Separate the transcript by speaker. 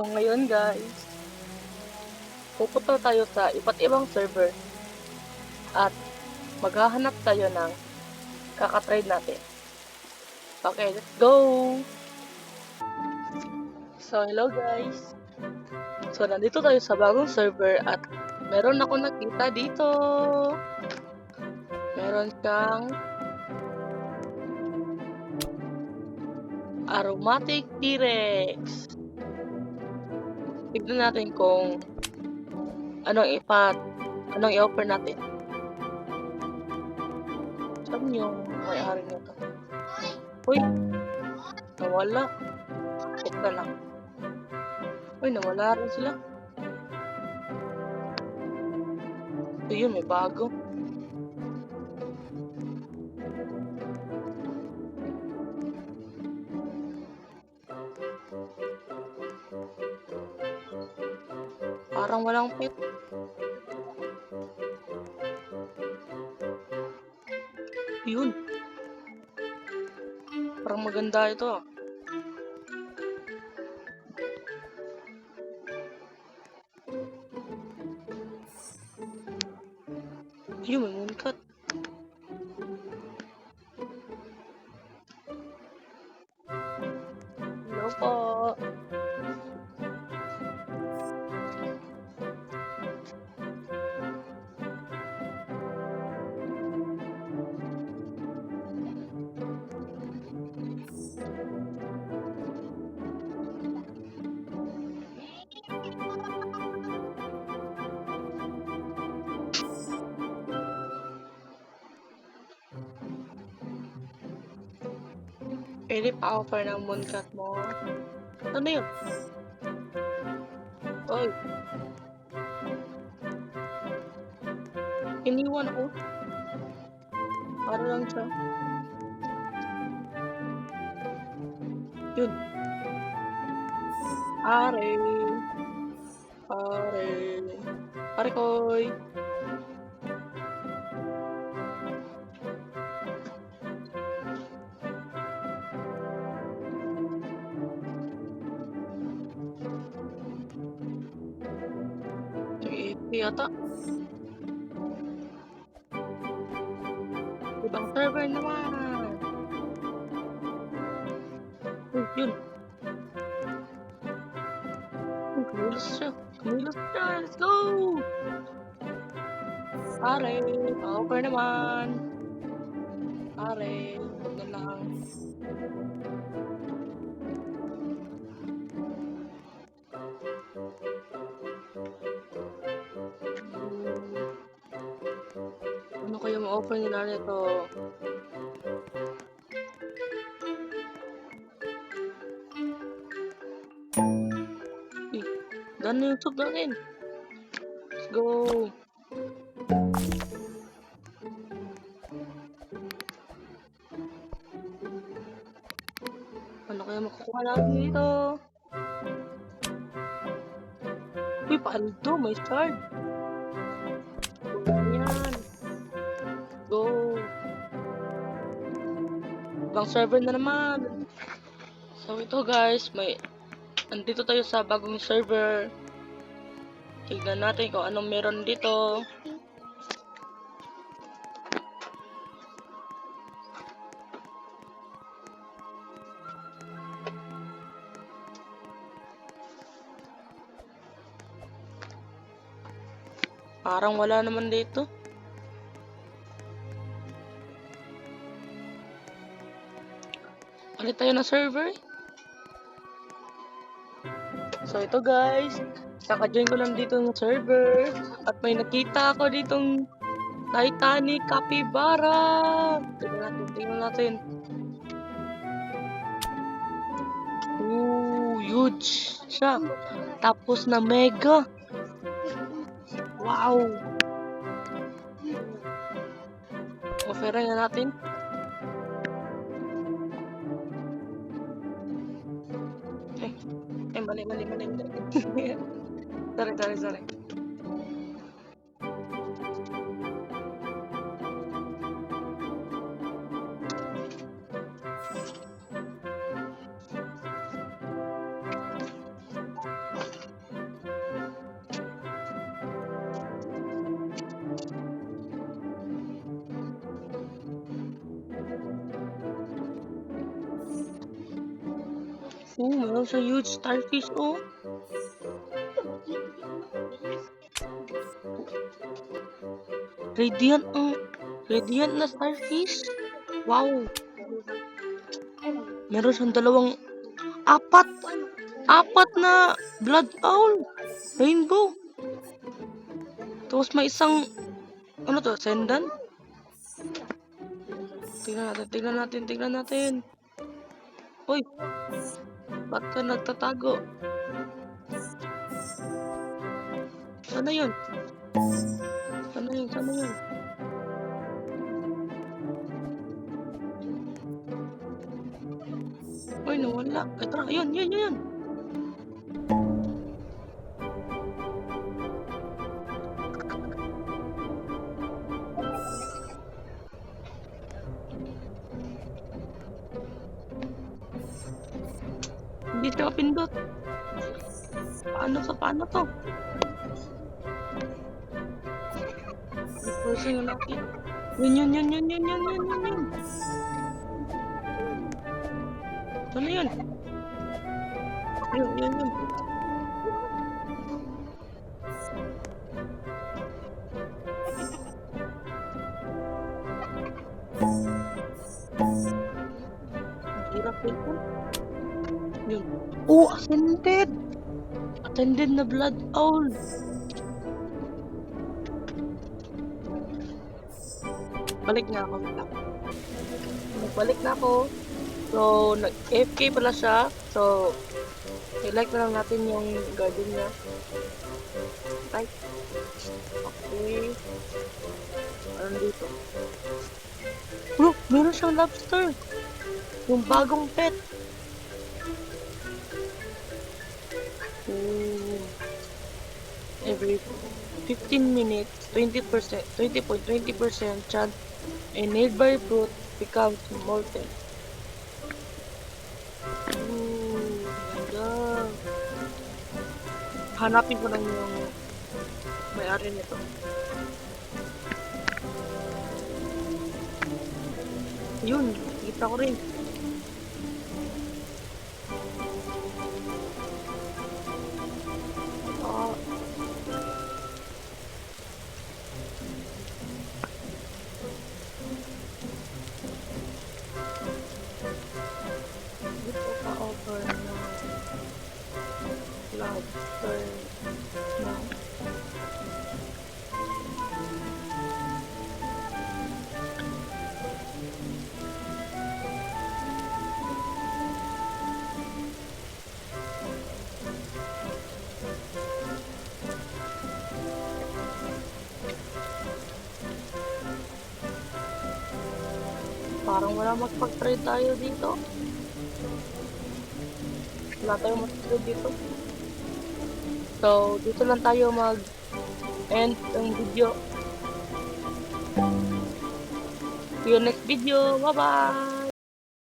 Speaker 1: So ngayon guys, pupunta tayo sa iba't ibang server at maghahanap tayo ng kakatrade natin. Okay, let's go! So hello guys! So nandito tayo sa bagong server at meron ako nakita dito. Meron siyang aromatic T-Rex. Tignan natin kung anong ipat, anong i-offer natin. Saan yung may-ari nito? Uy! Nawala. Check na lang. Uy, nawala rin sila. Ito yun, may bago. Walang pet. Yun. Parang maganda ito ah. Yun, may. Hello Pwede pa offer ng mooncut mo. Ano yun? Oy. Iniwan ako. Para lang siya. Yun. Are. Are. Are koy. AP yata. Ibang server naman. Uy, yun. Uy, kumilos siya. Kumilos siya. Let's go! Pare, offer naman. Pare, huwag na lang. Ano kaya ma-offer nila nito? Eh, na yung tube natin. Let's go. Ano kaya makukuha natin dito? Uy, paldo, may shard. Ibang server na naman. So ito guys, may andito tayo sa bagong server. Tignan natin kung anong meron dito. Parang wala naman dito. Palit tayo ng server. So ito guys, saka-join ko lang dito ng server at may nakita ako ditong Titanic Capybara. Tingnan natin, tingnan natin. Ooh, huge siya. Tapos na mega. Wow. Offeran na natin. Mali, mali, mali, mali. sorry, sorry, sorry. Oh, meron sa huge starfish, oh. Radiant, ang radiant na starfish. Wow. Meron siyang dalawang, apat, apat na blood owl. Rainbow. Tapos may isang, ano to, sendan? Tingnan natin, tingnan natin, tingnan natin. Uy, ba't ka nagtatago? Sana yun? Sana yun? Sana yun? Uy, nawala. Ay, tara, yun, yun, yun, yun. Siya kapindot. Paano sa paano to? Reversing na natin. Yun, yun, yun, yun, yun, yun, yun, yun, yun. Ano yun? Yun, yun, yun. Ang hirap nito. Yun. Oh, ascended! Ascended na blood owl. Balik na ako. Balik na ako. So, nag-AFK pala siya. So, i-like na lang natin yung garden niya. Right? Okay. Ano dito? Look, meron siyang lobster. Yung bagong pet. Every 15 minutes, 20%, 20.20% chance a nearby fruit becomes molten. Ooh, ganda. Hanapin ko lang yung may-ari nito. Yun, kita ko rin. Parang wala magpag-trade tayo dito. Wala tayong mag-trade dito. So, dito lang tayo mag-end ng video. See you next video. Bye-bye!